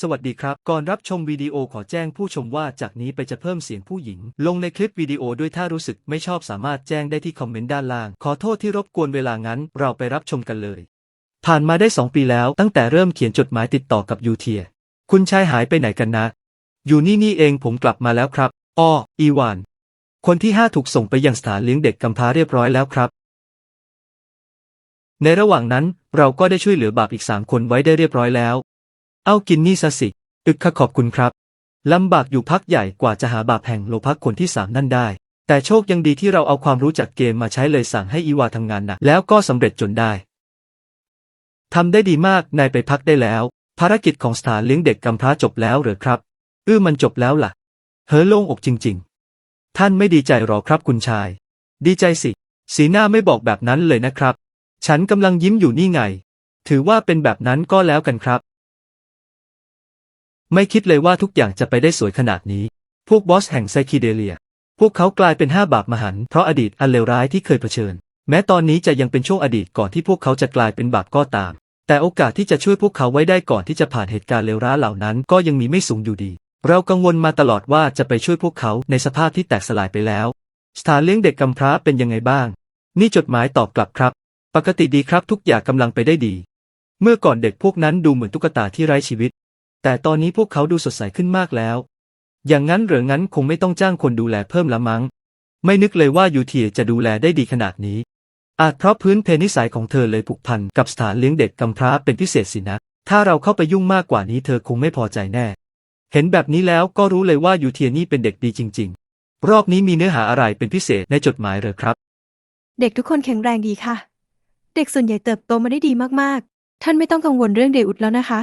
สวัสดีครับ ก่อนรับชมวิดีโอขอแจ้งผู้ชมว่าจากนี้ไปจะเพิ่มเสียงผู้หญิง ลงในคลิปวิดีโอด้วยถ้ารู้สึกไม่ชอบสามารถแจ้งได้ที่คอมเมนต์ด้านล่าง ขอโทษที่รบกวนเวลางั้น เราไปรับชมกันเลย ผ่านมาได้สองปีแล้วตั้งแต่เริ่มเขียนจดหมายติดต่อกับยูเทีย คุณชายหายไปไหนกันนะ อยู่นี่นี่เองผมกลับมาแล้วครับอ้ออีวาน คนที่ห้าถูกส่งไปยังสถานเลี้ยงเด็กกำพร้าเรียบร้อยแล้วครับ ในระหว่างนั้นเราก็ได้ช่วยเหลือบาปอีกสามคนไว้ได้เรียบร้อยแล้ว เอากินนี่ซะสิ อึกค่ะขอบคุณครับ ลำบากอยู่พักใหญ่กว่าจะหาบาปแห่งโลภะคนที่สามนั่นได้ แต่โชคยังดีที่เราเอาความรู้จากเกมมาใช้เลยสั่งให้อีวาทำงานหนักแล้วก็สำเร็จจนได้ทำได้ดีมาก นายไปพักได้แล้ว ภารกิจของสถานเลี้ยงเด็กกำพร้าจบแล้วหรือครับ อื้อมันจบแล้วล่ะ เฮ้อโล่งอกจริง ๆ ท่านไม่ดีใจหรอครับคุณชาย ดีใจสิ สีหน้าไม่บอกแบบนั้นเลยนะครับ ฉันกำลังยิ้มอยู่นี่ไง ถือว่าเป็นแบบนั้นก็แล้วกันครับ ไม่คิดเลยว่าทุกอย่างจะไปได้สวยขนาดนี้ พวกบอสแห่งไซคิเดเลีย พวกเขากลายเป็นห้าบาปมหันต์เพราะอดีตอันเลวร้ายที่เคยเผชิญ แม้ตอนนี้จะยังเป็นช่วงอดีตก่อนที่พวกเขาจะกลายเป็นบาปก็ตาม แต่โอกาสที่จะช่วยพวกเขาไว้ได้ก่อนที่จะผ่านเหตุการณ์เลวร้ายเหล่านั้นก็ยังมีไม่สูงอยู่ดี เรากังวลมาตลอดว่าจะไปช่วยพวกเขาในสภาพที่แตกสลายไปแล้ว สถานเลี้ยงเด็กกำพร้าเป็นยังไงบ้าง นี่จดหมายตอบกลับครับ ปกติดีครับทุกอย่างกำลังไปได้ดี เมื่อก่อนเด็กพวกนั้นดูเหมือนตุ๊กตาที่ไร้ชีวิต แต่ตอนนี้พวกเขาดูสดใสขึ้นมากแล้ว อย่างนั้นหรืองั้นคงไม่ต้องจ้างคนดูแลเพิ่มละมั้ง ไม่นึกเลยว่ายูเทียจะดูแลได้ดีขนาดนี้ อาจเพราะพื้นเพนิสัยของเธอเลยผูกพันกับสถานเลี้ยงเด็กกำพร้าเป็นพิเศษสินะ ถ้าเราเข้าไปยุ่งมากกว่านี้เธอคงไม่พอใจแน่ เห็นแบบนี้แล้วก็รู้เลยว่ายูเทียนี่เป็นเด็กดีจริง ๆ รอบนี้มีเนื้อหาอะไรเป็นพิเศษในจดหมายเหรอครับ เด็กทุกคนแข็งแรงดีค่ะ เด็กส่วนใหญ่เติบโตมาได้ดีมากๆ ท่านไม่ต้องกังวลเรื่องเดอุดแล้วนะคะ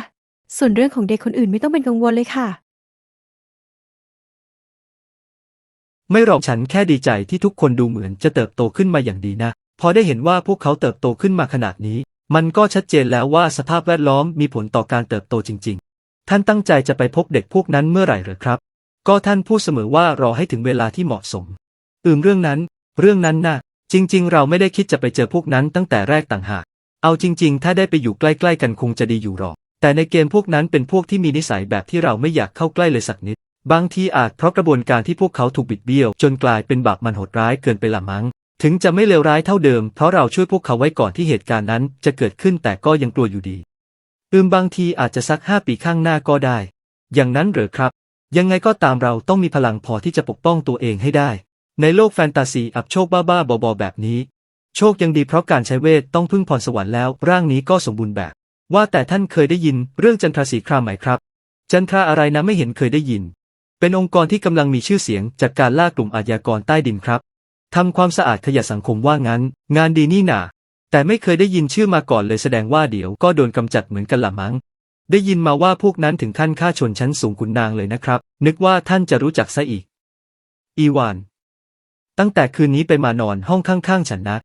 ส่วนเรื่องของเด็กคนอื่นไม่ต้องเป็นกังวลเลยค่ะ ไม่หรอกฉันแค่ดีใจที่ทุกคนดูเหมือนจะเติบโตขึ้นมาอย่างดีนะ พอได้เห็นว่าพวกเขาเติบโตขึ้นมาขนาดนี้ มันก็ชัดเจนแล้วว่าสภาพแวดล้อมมีผลต่อการเติบโตจริง ๆ ท่านตั้งใจจะไปพบเด็กพวกนั้นเมื่อไหร่เหรอครับ ก็ท่านพูดเสมอว่ารอให้ถึงเวลาที่เหมาะสม อืมเรื่องนั้น เรื่องนั้นน่ะ จริง ๆ เราไม่ได้คิดจะไปเจอพวกนั้นตั้งแต่แรกต่างหาก เอาจริง ๆ ถ้าได้ไปอยู่ใกล้ ๆ กันคงจะดีอยู่หรอก แต่ในเกมพวกนั้นเป็นพวกที่มีนิสัยแบบที่เราไม่อยากเข้าใกล้เลยสักนิด บางทีอาจเพราะกระบวนการที่พวกเขาถูกบิดเบี้ยว จนกลายเป็นบาปมันโหดร้ายเกินไปละมั้ง ถึงจะไม่เลวร้ายเท่าเดิม เพราะเราช่วยพวกเขาไว้ก่อนที่เหตุการณ์นั้น จะเกิดขึ้นแต่ก็ยังกลัวอยู่ดีอืมบางทีอาจจะสักห้าปีข้างหน้าก็ได้ อย่างนั้นเหรอครับ ยังไงก็ตามเราต้องมีพลังพอที่จะปกป้องตัวเองให้ได้ ในโลกแฟนตาซีอับโชคบ้าๆบอๆแบบนี้ โชคยังดีเพราะการใช้เวทต้องพึ่งพรสวรรค์แล้วร่างนี้ก็สมบูรณ์แบบ ว่าแต่ท่านเคยได้ยินเรื่องจันทราสีครามไหมครับ จันทราอะไรนะไม่เห็นเคยได้ยิน เป็นองค์กรที่กำลังมีชื่อเสียงจากการล่ากลุ่มอาชญากรใต้ดินครับทำความสะอาดขยะสังคมว่างั้น งานดีนี่หนาแต่ไม่เคยได้ยินชื่อมาก่อนเลยแสดงว่าเดี๋ยวก็โดนกำจัดเหมือนกันละมั้ง ได้ยินมาว่าพวกนั้นถึงขั้นฆ่าชนชั้นสูงขุนนางเลยนะครับ นึกว่าท่านจะรู้จักซะอีก อีวาน ตั้งแต่คืนนี้ไปมานอนห้องข้างๆฉันนะ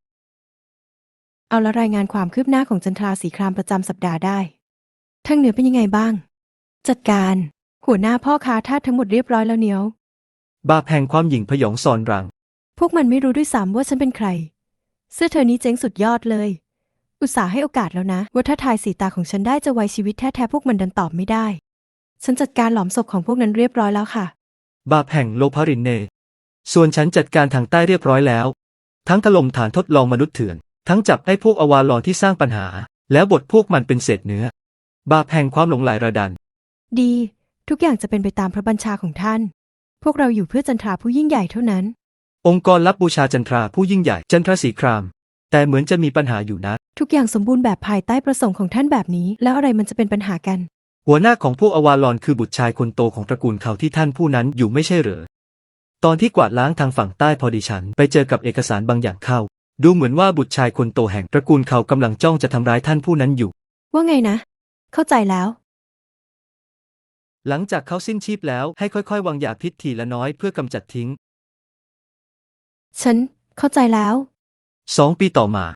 เอาละรายงานความคืบหน้าของจันทราสีครามประจำสัปดาห์ได้ ทางเหนือเป็นยังไงบ้าง จัดการ หัวหน้าพ่อค้าทาสทั้งหมดเรียบร้อยแล้วเนียว บาปแห่งความหยิ่งพยองซอนรัง พวกมันไม่รู้ด้วยซ้ำว่าฉันเป็นใคร เสื้อเธอนี้เจ๋งสุดยอดเลย อุตส่าห์ให้โอกาสแล้วนะ ว่าถ้าทายสีตาของฉันได้จะไว้ชีวิตแท้ๆพวกมันดันตอบไม่ได้ ฉันจัดการหลอมศพของพวกนั้นเรียบร้อยแล้วค่ะ บาปแห่งโลภรินเน ส่วนฉันจัดการทางใต้เรียบร้อยแล้ว ทั้งถล่มฐานทดลองมนุษย์เถื่อน ทั้งจับไอ้พวกอวาลอนที่สร้างปัญหา แล้วบดพวกมันเป็นเศษเนื้อ บาปแห่งความหลงไหลระดัน ดี ทุกอย่างจะเป็นไปตามพระบัญชาของท่าน พวกเราอยู่เพื่อจันทราผู้ยิ่งใหญ่เท่านั้น องค์กรรับบูชาจันทราผู้ยิ่งใหญ่จันทราสีคราม แต่เหมือนจะมีปัญหาอยู่นะ ทุกอย่างสมบูรณ์แบบภายใต้ประสงค์ของท่านแบบนี้ แล้วอะไรมันจะเป็นปัญหากัน หัวหน้าของพวกอวาลอนคือบุตรชายคนโตของตระกูลเขาที่ท่านผู้นั้นอยู่ไม่ใช่เหรอตอนที่กวาดล้างทางฝั่งใต้พอดีฉันไปเจอกับเอกสารบางอย่างเข้า ดูเหมือนว่าบุตรชายคนโตแห่งตระกูลเขากำลังจ้องจะทำร้ายท่านผู้นั้นอยู่ ว่าไงนะ เข้าใจแล้ว หลังจากเขาสิ้นชีพแล้วให้ค่อยๆ วางยาพิษทีละน้อยเพื่อกำจัดทิ้ง ฉัน เข้าใจแล้ว สองปีต่อมา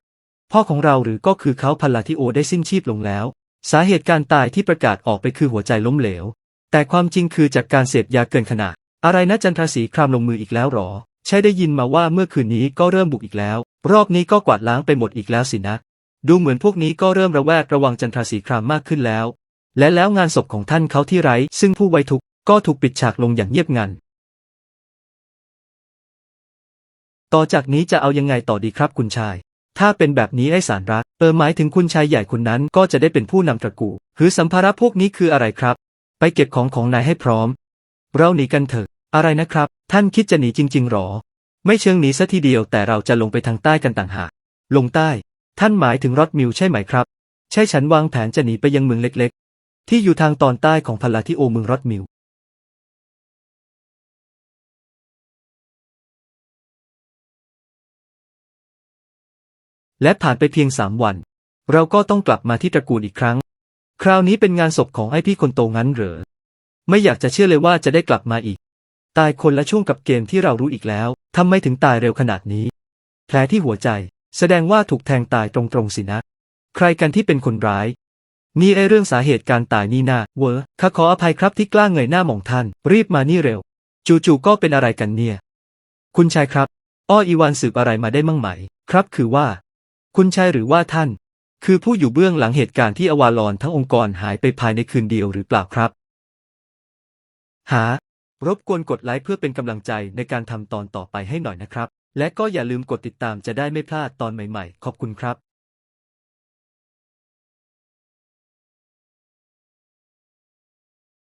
พ่อของเราหรือก็คือเขาพลาทิโอได้สิ้นชีพลงแล้ว สาเหตุการตายที่ประกาศออกไปคือหัวใจล้มเหลว แต่ความจริงคือจากการเสพยาเกินขนาด อะไรนะจันทราศีครามลงมืออีกแล้วหรอ ใช่ได้ยินมาว่าเมื่อคืนนี้ก็เริ่มบุกอีกแล้ว รอบนี้ก็กวาดล้างไปหมดอีกแล้วสินะ ดูเหมือนพวกนี้ก็เริ่มระแวดระวังจันทราศีครามมากขึ้นแล้ว และแล้วงานศพของท่านเขาที่ไร้ ซึ่งผู้ไว้ทุกก็ถูกปิดฉากลงอย่างเงียบงัน ต่อจากนี้จะเอายังไงต่อดีครับคุณชาย ถ้าเป็นแบบนี้ไอ้สารรัก เออหมายถึงคุณชายใหญ่คนนั้นก็จะได้เป็นผู้นำตระกูลหรือสัมภาระพวกนี้คืออะไรครับ ไปเก็บของของนายให้พร้อม เราหนีกันเถอะ อะไรนะครับ ท่านคิดจะหนีจริง ๆหรอ ไม่เชิงหนีซะทีเดียวแต่เราจะลงไปทางใต้กันต่างหากลงใต้ ท่านหมายถึงรอดมิลใช่ไหมครับ ใช่ฉันวางแผนจะหนีไปยังเมืองเล็กๆ ที่อยู่ทางตอนใต้ของพลาทิโอเมืองรอดมิลและผ่านไปเพียงสามวัน เราก็ต้องกลับมาที่ตระกูลอีกครั้ง คราวนี้เป็นงานศพของไอพี่คนโตงั้นเหรอ ไม่อยากจะเชื่อเลยว่าจะได้กลับมาอีก ตายคนละช่วงกับเกมที่เรารู้อีกแล้ว ทำไมถึงตายเร็วขนาดนี้ แผลที่หัวใจ แสดงว่าถูกแทงตายตรงๆสินะ ใครกันที่เป็นคนร้าย นี่ไอเรื่องสาเหตุการตายนี่นาเวอร์ข้าขออภัยครับที่กล้าเงยหน้ามองท่าน รีบมานี่เร็ว จู่ๆก็เป็นอะไรกันเนี่ย คุณชายครับ อ้ออีวานสืบอะไรมาได้มั่งไหม ครับคือว่า คุณชายหรือว่าท่าน คือผู้อยู่เบื้องหลังเหตุการณ์ที่อวาลอนทั้งองค์กรหายไปภายในคืนเดียวหรือเปล่าครับ หา รบกวนกดไลค์เพื่อเป็นกำลังใจในการทำตอนต่อไปให้หน่อยนะครับ และก็อย่าลืมกดติดตามจะได้ไม่พลาดตอนใหม่ๆ ขอบคุณครับ